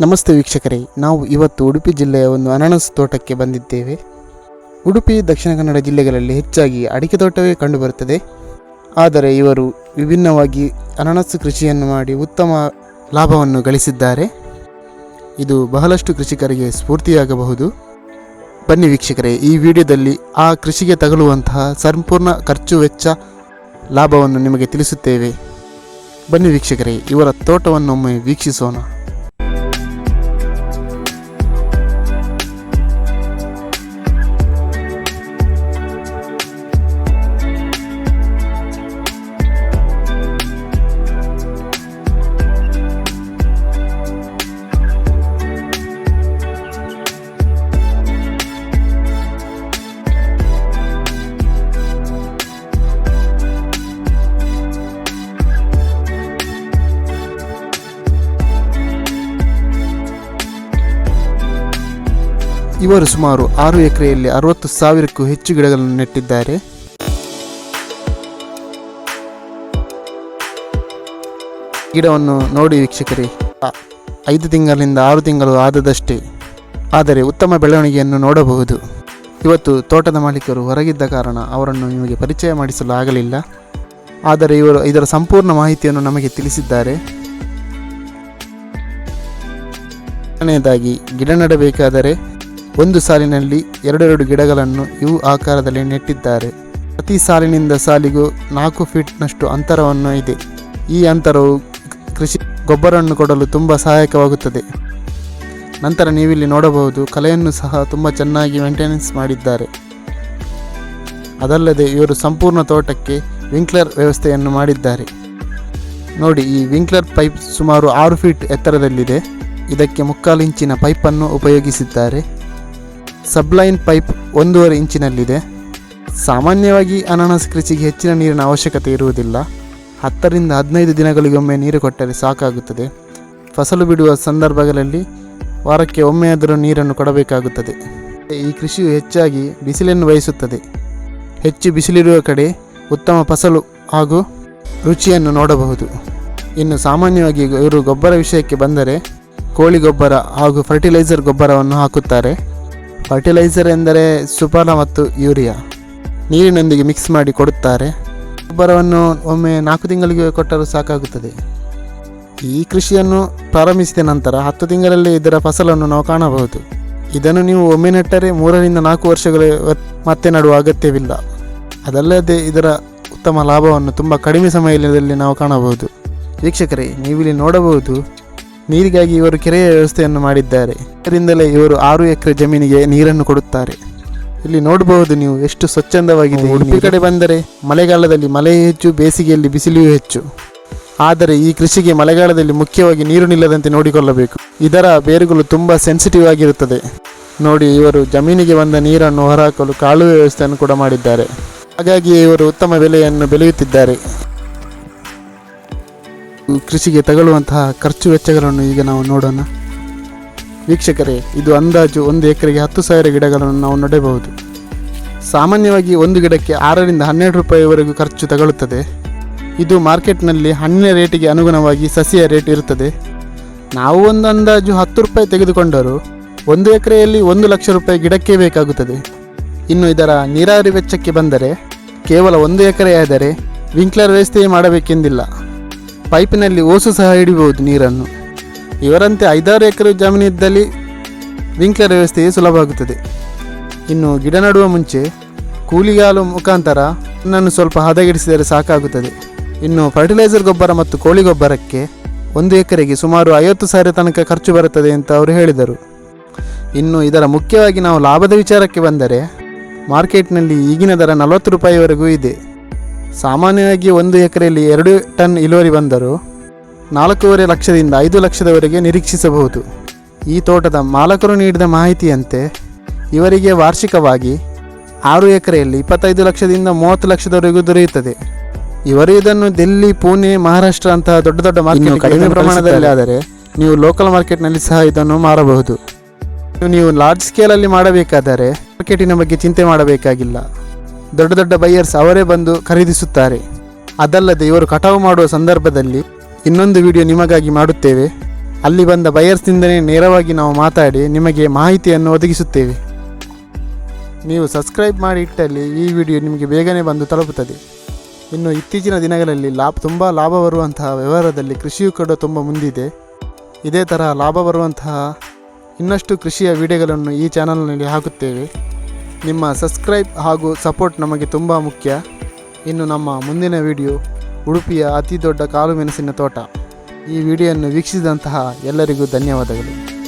ನಮಸ್ತೆ ವೀಕ್ಷಕರೇ, ನಾವು ಇವತ್ತು ಉಡುಪಿ ಜಿಲ್ಲೆಯ ಒಂದು ಅನಾನಸ್ ತೋಟಕ್ಕೆ ಬಂದಿದ್ದೇವೆ. ಉಡುಪಿ, ದಕ್ಷಿಣ ಕನ್ನಡ ಜಿಲ್ಲೆಗಳಲ್ಲಿ ಹೆಚ್ಚಾಗಿ ಅಡಿಕೆ ತೋಟವೇ ಕಂಡುಬರುತ್ತದೆ. ಆದರೆ ಇವರು ವಿಭಿನ್ನವಾಗಿ ಅನಾನಸ್ ಕೃಷಿಯನ್ನು ಮಾಡಿ ಉತ್ತಮ ಲಾಭವನ್ನು ಗಳಿಸಿದ್ದಾರೆ. ಇದು ಬಹಳಷ್ಟು ಕೃಷಿಕರಿಗೆ ಸ್ಫೂರ್ತಿಯಾಗಬಹುದು. ಬನ್ನಿ ವೀಕ್ಷಕರೇ, ಈ ವಿಡಿಯೋದಲ್ಲಿ ಆ ಕೃಷಿಗೆ ತಗಲುವಂತಹ ಸಂಪೂರ್ಣ ಖರ್ಚು ವೆಚ್ಚ ಲಾಭವನ್ನು ನಿಮಗೆ ತಿಳಿಸುತ್ತೇವೆ. ಬನ್ನಿ ವೀಕ್ಷಕರೇ, ಇವರ ತೋಟವನ್ನು ಒಮ್ಮೆ ವೀಕ್ಷಿಸೋಣ. ಇವರು ಸುಮಾರು ಆರು ಎಕರೆಯಲ್ಲಿ ಅರವತ್ತು ಸಾವಿರಕ್ಕೂ ಹೆಚ್ಚು ಗಿಡಗಳನ್ನು ನೆಟ್ಟಿದ್ದಾರೆ. ಗಿಡವನ್ನು ನೋಡಿ ವೀಕ್ಷಕರೇ, ಐದು ತಿಂಗಳಿಂದ ಆರು ತಿಂಗಳು ಆದದಷ್ಟೇ, ಆದರೆ ಉತ್ತಮ ಬೆಳವಣಿಗೆಯನ್ನು ನೋಡಬಹುದು. ಇವತ್ತು ತೋಟದ ಮಾಲೀಕರು ಹೊರಗಿದ್ದ ಕಾರಣ ಅವರನ್ನು ನಿಮಗೆ ಪರಿಚಯ ಮಾಡಿಸಲು ಆಗಲಿಲ್ಲ, ಆದರೆ ಇವರು ಇದರ ಸಂಪೂರ್ಣ ಮಾಹಿತಿಯನ್ನು ನಮಗೆ ತಿಳಿಸಿದ್ದಾರೆ. ಎರಡನೆಯದಾಗಿ ಗಿಡ ನೆಡಬೇಕಾದರೆ ಒಂದು ಸಾಲಿನಲ್ಲಿ ಎರಡೆರಡು ಗಿಡಗಳನ್ನು ಇವು ಆಕಾರದಲ್ಲಿ ನೆಟ್ಟಿದ್ದಾರೆ. ಪ್ರತಿ ಸಾಲಿನಿಂದ ಸಾಲಿಗೂ ನಾಲ್ಕು ಫೀಟ್ನಷ್ಟು ಅಂತರವನ್ನು ಇದೆ. ಈ ಅಂತರವು ಕೃಷಿ ಗೊಬ್ಬರವನ್ನು ಕೊಡಲು ತುಂಬ ಸಹಾಯಕವಾಗುತ್ತದೆ. ನಂತರ ನೀವಿಲ್ಲಿ ನೋಡಬಹುದು, ಕಲೆಯನ್ನು ಸಹ ತುಂಬ ಚೆನ್ನಾಗಿ ಮೇಂಟೆನೆನ್ಸ್ ಮಾಡಿದ್ದಾರೆ. ಅದಲ್ಲದೆ ಇವರು ಸಂಪೂರ್ಣ ತೋಟಕ್ಕೆ ವಿಂಕ್ಲರ್ ವ್ಯವಸ್ಥೆಯನ್ನು ಮಾಡಿದ್ದಾರೆ. ನೋಡಿ, ಈ ವಿಂಕ್ಲರ್ ಪೈಪ್ ಸುಮಾರು ಆರು ಫೀಟ್ ಎತ್ತರದಲ್ಲಿದೆ. ಇದಕ್ಕೆ ಮುಕ್ಕಾಲು ಇಂಚಿನ ಪೈಪನ್ನು ಉಪಯೋಗಿಸಿದ್ದಾರೆ. ಸಬ್ಲೈನ್ ಪೈಪ್ ಒಂದೂವರೆ ಇಂಚಿನಲ್ಲಿದೆ. ಸಾಮಾನ್ಯವಾಗಿ ಅನಾನಸ್ ಕೃಷಿಗೆ ಹೆಚ್ಚಿನ ನೀರಿನ ಅವಶ್ಯಕತೆ ಇರುವುದಿಲ್ಲ. ಹತ್ತರಿಂದ ಹದಿನೈದು ದಿನಗಳಿಗೊಮ್ಮೆ ನೀರು ಕೊಟ್ಟರೆ ಸಾಕಾಗುತ್ತದೆ. ಫಸಲು ಬಿಡುವ ಸಂದರ್ಭಗಳಲ್ಲಿ ವಾರಕ್ಕೆ ಒಮ್ಮೆಯಾದರೂ ನೀರನ್ನು ಕೊಡಬೇಕಾಗುತ್ತದೆ. ಈ ಕೃಷಿಯು ಹೆಚ್ಚಾಗಿ ಬಿಸಿಲನ್ನು ವಹಿಸುತ್ತದೆ ಹೆಚ್ಚು ಬಿಸಿಲಿರುವ ಕಡೆ ಉತ್ತಮ ಫಸಲು ಹಾಗೂ ರುಚಿಯನ್ನು ನೋಡಬಹುದು. ಇನ್ನು ಸಾಮಾನ್ಯವಾಗಿ ಇವರು ಗೊಬ್ಬರ ವಿಷಯಕ್ಕೆ ಬಂದರೆ ಕೋಳಿ ಗೊಬ್ಬರ ಹಾಗೂ ಫರ್ಟಿಲೈಸರ್ ಗೊಬ್ಬರವನ್ನು ಹಾಕುತ್ತಾರೆ. ಫರ್ಟಿಲೈಸರ್ ಎಂದರೆ ಸುಫಲ ಮತ್ತು ಯೂರಿಯಾ. ನೀರಿನೊಂದಿಗೆ ಮಿಕ್ಸ್ ಮಾಡಿ ಕೊಡುತ್ತಾರೆ. ಗೊಬ್ಬರವನ್ನು ಒಮ್ಮೆ ನಾಲ್ಕು ತಿಂಗಳಿಗೆ ಕೊಟ್ಟರೂ ಸಾಕಾಗುತ್ತದೆ. ಈ ಕೃಷಿಯನ್ನು ಪ್ರಾರಂಭಿಸಿದ ನಂತರ ಹತ್ತು ತಿಂಗಳಲ್ಲಿ ಇದರ ಫಸಲನ್ನು ನಾವು ಕಾಣಬಹುದು. ಇದನ್ನು ನೀವು ಒಮ್ಮೆ ನೆಟ್ಟರೆ ಮೂರರಿಂದ ನಾಲ್ಕು ವರ್ಷಗಳ ಮತ್ತೆ ನಡುವ ಅಗತ್ಯವಿಲ್ಲ. ಅದಲ್ಲದೆ ಇದರ ಉತ್ತಮ ಲಾಭವನ್ನು ತುಂಬ ಕಡಿಮೆ ಸಮಯದಲ್ಲಿ ನಾವು ಕಾಣಬಹುದು. ವೀಕ್ಷಕರೇ, ನೀವಿಲ್ಲಿ ನೋಡಬಹುದು ನೀರಿಗಾಗಿ ಇವರು ಕೆರೆಯ ವ್ಯವಸ್ಥೆಯನ್ನು ಮಾಡಿದ್ದಾರೆ. ಇದರಿಂದಲೇ ಇವರು ಆರು ಎಕರೆ ಜಮೀನಿಗೆ ನೀರನ್ನು ಕೊಡುತ್ತಾರೆ. ಇಲ್ಲಿ ನೋಡಬಹುದು ನೀವು ಎಷ್ಟು ಸ್ವಚ್ಛಂದವಾಗಿದೆ ಉಡುಪಿ ಕಡೆ ಬಂದರೆ ಮಳೆಗಾಲದಲ್ಲಿ ಮಳೆ ಹೆಚ್ಚು, ಬೇಸಿಗೆಯಲ್ಲಿ ಬಿಸಿಲಿಯೂ ಹೆಚ್ಚು. ಆದರೆ ಈ ಕೃಷಿಗೆ ಮಳೆಗಾಲದಲ್ಲಿ ಮುಖ್ಯವಾಗಿ ನೀರು ನಿಲ್ಲದಂತೆ ನೋಡಿಕೊಳ್ಳಬೇಕು. ಇದರ ಬೇರುಗಳು ತುಂಬ ಸೆನ್ಸಿಟಿವ್ ಆಗಿರುತ್ತದೆ. ನೋಡಿ, ಇವರು ಜಮೀನಿಗೆ ಬಂದ ನೀರನ್ನು ಹೊರಹಾಕಲು ಕಾಲುವೆ ವ್ಯವಸ್ಥೆಯನ್ನು ಕೂಡ ಮಾಡಿದ್ದಾರೆ. ಹಾಗಾಗಿ ಇವರು ಉತ್ತಮ ಬೆಲೆಯನ್ನು ಬೆಳೆಯುತ್ತಿದ್ದಾರೆ. ಕೃಷಿಗೆ ತಗಲುವಂತಹ ಖರ್ಚು ವೆಚ್ಚಗಳನ್ನು ಈಗ ನಾವು ನೋಡೋಣ. ವೀಕ್ಷಕರೇ, ಇದು ಅಂದಾಜು ಒಂದು ಎಕರೆಗೆ ಹತ್ತು ಸಾವಿರ ಗಿಡಗಳನ್ನು ನಾವು ನೆಡಬಹುದು. ಸಾಮಾನ್ಯವಾಗಿ ಒಂದು ಗಿಡಕ್ಕೆ ಆರರಿಂದ ಹನ್ನೆರಡು ರೂಪಾಯಿವರೆಗೂ ಖರ್ಚು ತಗಲುತ್ತದೆ. ಇದು ಮಾರ್ಕೆಟ್ನಲ್ಲಿ ಹಣ್ಣಿನ ರೇಟಿಗೆ ಅನುಗುಣವಾಗಿ ಸಸಿಯ ರೇಟ್ ಇರುತ್ತದೆ. ನಾವು ಒಂದು ಅಂದಾಜು ಹತ್ತು ರೂಪಾಯಿ ತೆಗೆದುಕೊಂಡರೂ ಒಂದು ಎಕರೆಯಲ್ಲಿ ಒಂದು ಲಕ್ಷ ರೂಪಾಯಿ ಗಿಡಕ್ಕೆ ಬೇಕಾಗುತ್ತದೆ. ಇನ್ನು ಇದರ ನೀರಾವರಿ ವೆಚ್ಚಕ್ಕೆ ಬಂದರೆ ಕೇವಲ ಒಂದು ಎಕರೆ ಆದರೆ ವಿಂಕ್ಲರ್ ವ್ಯವಸ್ಥೆಯೇ ಮಾಡಬೇಕೆಂದಿಲ್ಲ. ಪೈಪಿನಲ್ಲಿ ಓಸು ಸಹ ಹಿಡಿಬಹುದು ನೀರನ್ನು. ಇವರಂತೆ ಐದಾರು ಎಕರೆ ಜಮೀನಿದ್ದಲ್ಲಿ ವಿಂಕ್ಲರ್ ವ್ಯವಸ್ಥೆಯೇ ಸುಲಭವಾಗುತ್ತದೆ. ಇನ್ನು ಗಿಡ ನಡುವ ಮುಂಚೆ ಕೂಲಿಗಾಲು ಮುಖಾಂತರ ನನ್ನನ್ನು ಸ್ವಲ್ಪ ಹದಗೆಡಿಸಿದರೆ ಸಾಕಾಗುತ್ತದೆ. ಇನ್ನು ಫರ್ಟಿಲೈಸರ್ ಗೊಬ್ಬರ ಮತ್ತು ಕೋಳಿ ಗೊಬ್ಬರಕ್ಕೆ ಒಂದು ಎಕರೆಗೆ ಸುಮಾರು ಐವತ್ತು ಸಾವಿರ ತನಕ ಖರ್ಚು ಬರುತ್ತದೆ ಅಂತ ಅವರು ಹೇಳಿದರು. ಇನ್ನು ಇದರ ಮುಖ್ಯವಾಗಿ ನಾವು ಲಾಭದ ವಿಚಾರಕ್ಕೆ ಬಂದರೆ ಮಾರ್ಕೆಟ್ನಲ್ಲಿ ಈಗಿನ ದರ ನಲವತ್ತು ರೂಪಾಯಿವರೆಗೂ ಇದೆ. ಸಾಮಾನ್ಯವಾಗಿ ಒಂದು ಎಕರೆಯಲ್ಲಿ ಎರಡು ಟನ್ ಇಳುವರಿ ಬಂದರೂ ನಾಲ್ಕೂವರೆ ಲಕ್ಷದಿಂದ ಐದು ಲಕ್ಷದವರೆಗೆ ನಿರೀಕ್ಷಿಸಬಹುದು. ಈ ತೋಟದ ಮಾಲಕರು ನೀಡಿದ ಮಾಹಿತಿಯಂತೆ ಇವರಿಗೆ ವಾರ್ಷಿಕವಾಗಿ ಆರು ಎಕರೆಯಲ್ಲಿ ಇಪ್ಪತ್ತೈದು ಲಕ್ಷದಿಂದ ಮೂವತ್ತು ಲಕ್ಷದವರೆಗೂ ದೊರೆಯುತ್ತದೆ. ಇವರು ಇದನ್ನು ದಿಲ್ಲಿ ಪುಣೆ ಮಹಾರಾಷ್ಟ್ರ ಅಂತಹ ದೊಡ್ಡ ದೊಡ್ಡ ಮಾರ್ಕೆಟ್ ಕಡಿಮೆ ಪ್ರಮಾಣದಲ್ಲಿ ಆದರೆ ನೀವು ಲೋಕಲ್ ಮಾರ್ಕೆಟ್ನಲ್ಲಿ ಸಹ ಇದನ್ನು ಮಾರಬಹುದು. ನೀವು ಲಾರ್ಜ್ ಸ್ಕೇಲಲ್ಲಿ ಮಾಡಬೇಕಾದರೆ ಮಾರ್ಕೆಟಿನ ಬಗ್ಗೆ ಚಿಂತೆ ಮಾಡಬೇಕಾಗಿಲ್ಲ. ದೊಡ್ಡ ದೊಡ್ಡ ಬೈಯರ್ಸ್ ಅವರೇ ಬಂದು ಖರೀದಿಸುತ್ತಾರೆ. ಅದಲ್ಲದೆ ಇವರು ಕಟಾವು ಮಾಡುವ ಸಂದರ್ಭದಲ್ಲಿ ಇನ್ನೊಂದು ವಿಡಿಯೋ ನಿಮಗಾಗಿ ಮಾಡುತ್ತೇವೆ. ಅಲ್ಲಿ ಬಂದ ಬೈಯರ್ಸ್ನಿಂದಲೇ ನೇರವಾಗಿ ನಾವು ಮಾತಾಡಿ ನಿಮಗೆ ಮಾಹಿತಿಯನ್ನು ಒದಗಿಸುತ್ತೇವೆ. ನೀವು ಸಬ್ಸ್ಕ್ರೈಬ್ ಮಾಡಿ ಇಟ್ಟಲ್ಲಿ ಈ ವಿಡಿಯೋ ನಿಮಗೆ ಬೇಗನೆ ಬಂದು ತಲುಪುತ್ತದೆ. ಇನ್ನು ಇತ್ತೀಚಿನ ದಿನಗಳಲ್ಲಿ ಲಾಭ ತುಂಬ ಲಾಭ ಬರುವಂತಹ ವ್ಯವಹಾರದಲ್ಲಿ ಕೃಷಿಯು ಕೂಡ ತುಂಬ ಮುಂದಿದೆ. ಇದೇ ತರಹ ಲಾಭ ಬರುವಂತಹ ಇನ್ನಷ್ಟು ಕೃಷಿಯ ವಿಡಿಯೋಗಳನ್ನು ಈ ಚಾನಲ್ನಲ್ಲಿ ಹಾಕುತ್ತೇವೆ. ನಿಮ್ಮ ಸಬ್ಸ್ಕ್ರೈಬ್ ಹಾಗೂ ಸಪೋರ್ಟ್ ನಮಗೆ ತುಂಬ ಮುಖ್ಯ. ಇನ್ನು ನಮ್ಮ ಮುಂದಿನ ವಿಡಿಯೋ ಉಡುಪಿಯ ಅತಿ ದೊಡ್ಡ ಕಾಳು ಮೆಣಸಿನ ತೋಟ. ಈ ವಿಡಿಯೋವನ್ನು ವೀಕ್ಷಿಸಿದಂತಹ ಎಲ್ಲರಿಗೂ ಧನ್ಯವಾದಗಳು.